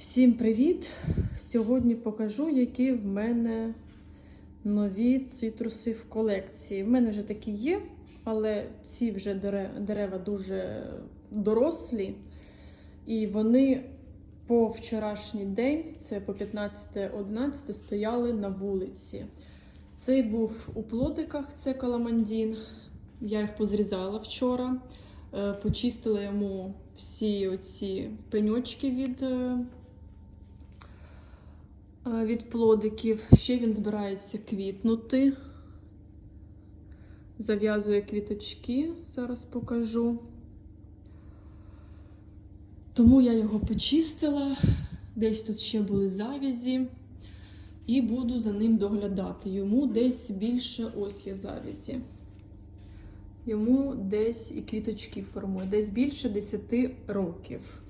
Всім привіт! Сьогодні покажу, які в мене нові цитруси в колекції. В мене вже такі є, але ці вже дерева дуже дорослі. І вони по вчорашній день, це по 15-11, стояли на вулиці. Цей був у плодиках, це каламандін. Я їх позрізала вчора. Е, Почистила йому всі оці пеньочки від, е, від плодиків. Ще він збирається квітнути. Зав'язує квіточки, зараз покажу. Тому я його почистила. Десь тут ще були завязі. І буду за ним доглядати. Йому десь більше ось є завязі. Йому десь і квіточки формує, десь більше 10 років.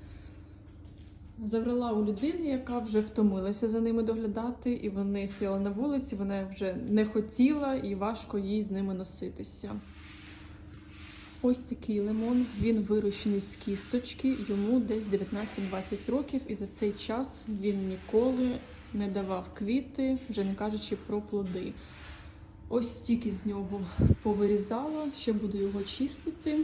Забрала у людини, яка вже втомилася за ними доглядати, і вони стояли на вулиці, вона вже не хотіла і важко їй з ними носитися. Ось такий лимон, він вирощений з кісточки, йому десь 19-20 років, і за цей час він ніколи не давав квіти, вже не кажучи про плоди. Ось стільки з нього повирізала, ще буду його чистити.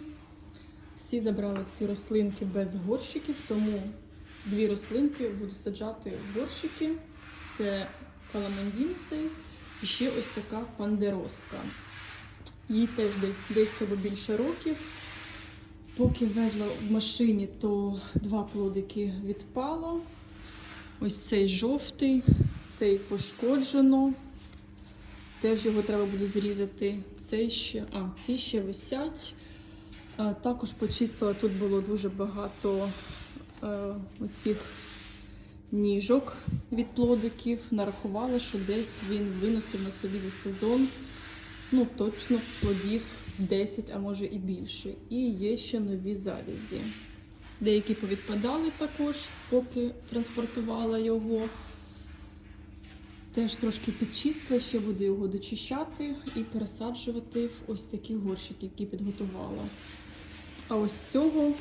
Всі забрали ці рослинки без горщиків, тому дві рослинки буду саджати в горщики. Це каламандінці і ще ось така пандероска. Їй теж десь 10 або більше років. Поки везла в машині, то два плодики відпало. Ось цей жовтий, цей пошкоджено. Теж його треба буде зрізати. Цей ще, а, ці ще висять. А, також почистила, тут було дуже багато е, оцих ніжок від плодиків. Нарахувала, що десь він виносив на собі за сезон. Ну, точно плодів 10, а може і більше. І є ще нові завязі. Деякі повідпадали також, поки транспортувала його. Теж трошки підчистила, ще буду його дочищати і пересаджувати в ось такі горщики, які підготувала. А ось цього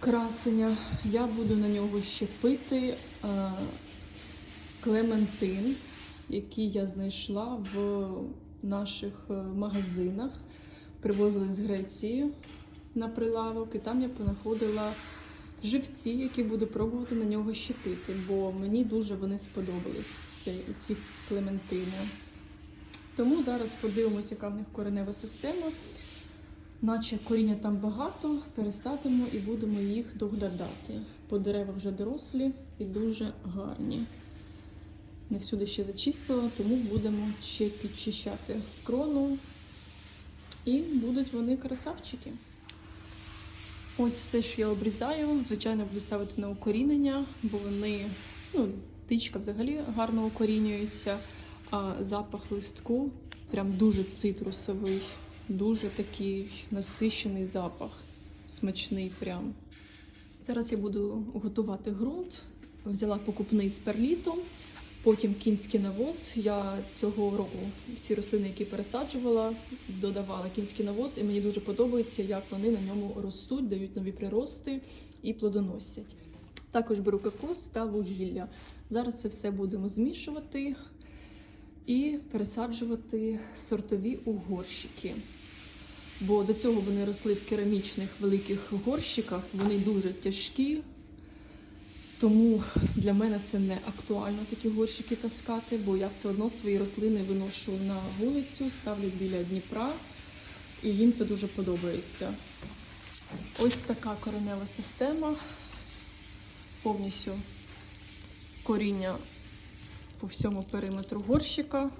красення я буду на нього щепити е, клементин, який я знайшла в наших е, магазинах. Привозили з Греції на прилавок, і там я понаходила живці, які буду пробувати на нього щепити, бо мені дуже вони сподобались, ці, ці клементини. Тому зараз подивимося, яка в них коренева система. Наче коріння там багато, пересадимо і будемо їх доглядати. Бо дерева вже дорослі і дуже гарні. Не всюди ще зачистила, тому будемо ще підчищати крону. І будуть вони красавчики. Ось все, що я обрізаю. Звичайно, буду ставити на укорінення, бо вони, ну, тичка взагалі гарно укорінюється, а запах листку прям дуже цитрусовий, дуже такий насищений запах, смачний прям. Зараз я буду готувати ґрунт. Взяла покупний з перлітом, потім кінський навоз. Я цього року всі рослини, які пересаджувала, додавала кінський навоз, і мені дуже подобається, як вони на ньому ростуть, дають нові прирости і плодоносять. Також беру кокос та вугілля. Зараз це все будемо змішувати і пересаджувати сортові у горщики. Бо до цього вони росли в керамічних великих горщиках, вони дуже тяжкі, тому для мене це не актуально такі горщики таскати, бо я все одно свої рослини виношу на вулицю, ставлю біля Дніпра, і їм це дуже подобається. Ось така коренева система. Повністю коріння по всьому периметру горщика.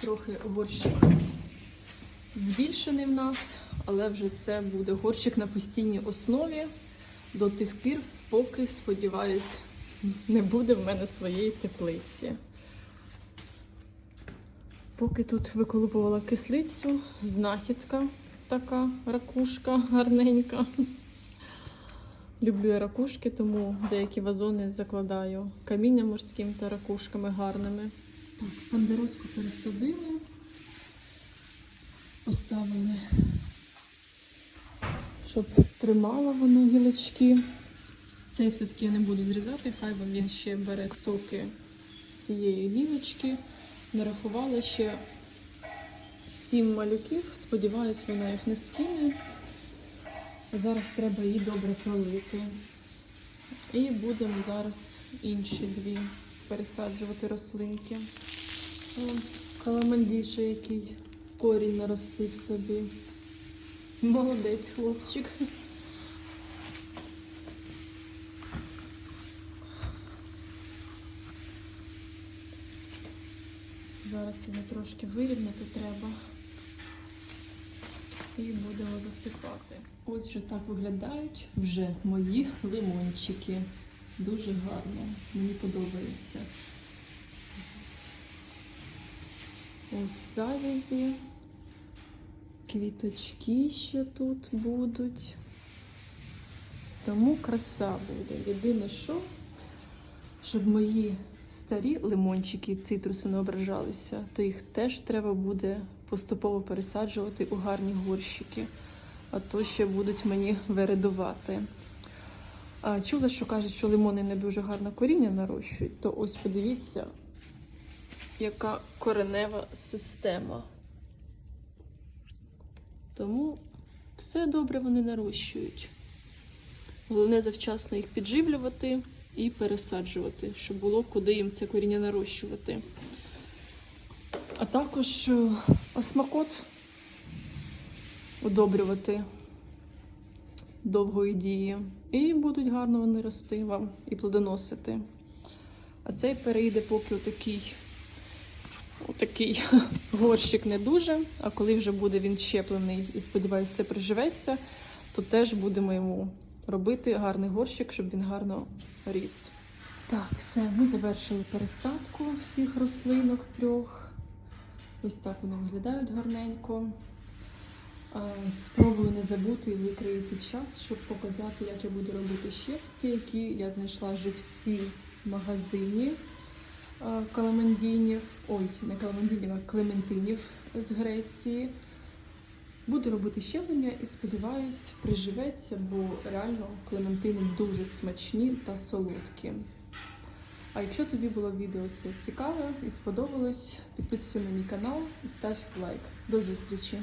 Трохи горщик збільшений в нас, але вже це буде горщик на постійній основі до тих пір, поки, сподіваюсь, не буде в мене своєї теплиці. Поки тут виколупувала кислицю, знахідка така ракушка гарненька. Люблю я ракушки, тому деякі вазони закладаю камінням морським та ракушками гарними. Так, пандерозку пересадили, поставили щоб тримало воно гілочки. Цей все-таки я не буду зрізати, хай він ще бере соки з цієї гілочки. Нарахувала ще сім малюків. Сподіваюсь, вона їх не скине. Зараз треба її добре пролити. І будемо зараз інші дві пересаджувати рослинки. Каламандіша, який корінь наростив собі. Молодець хлопчик. Зараз його трошки вирівняти треба. І будемо засипати. Ось вже так виглядають вже мої лимончики. Дуже гарно. Мені подобається. Ось завязі. Квіточки ще тут будуть. Тому краса буде. Єдине, що, щоб мої старі лимончики і цитруси не ображалися, то їх теж треба буде поступово пересаджувати у гарні горщики, а то ще будуть мені вередувати. А, чула, що кажуть, що лимони не дуже гарно коріння нарощують, то ось подивіться, яка коренева система. Тому все добре вони нарощують. Головне завчасно їх підживлювати і пересаджувати, щоб було куди їм це коріння нарощувати. А також е, осмакот удобрювати довгої дії. І будуть гарно вони рости вам і плодоносити. А цей перейде поки отакий, отакий горщик не дуже. А коли вже буде він щеплений і сподіваюся, все приживеться, то теж будемо йому робити гарний горщик, щоб він гарно ріс. Так, все, ми завершили пересадку всіх рослинок трьох. Ось так вони виглядають гарненько. Спробую не забути і викроїти час, щоб показати, як я буду робити щепки, які я знайшла живці в магазині каламандінів. Ой, не каламандінів, а клементинів з Греції. Буду робити щеплення і сподіваюсь, приживеться, бо реально клементини дуже смачні та солодкі. А якщо тобі було відео це цікаве і сподобалось, підписуйся на мій канал і став лайк. До зустрічі!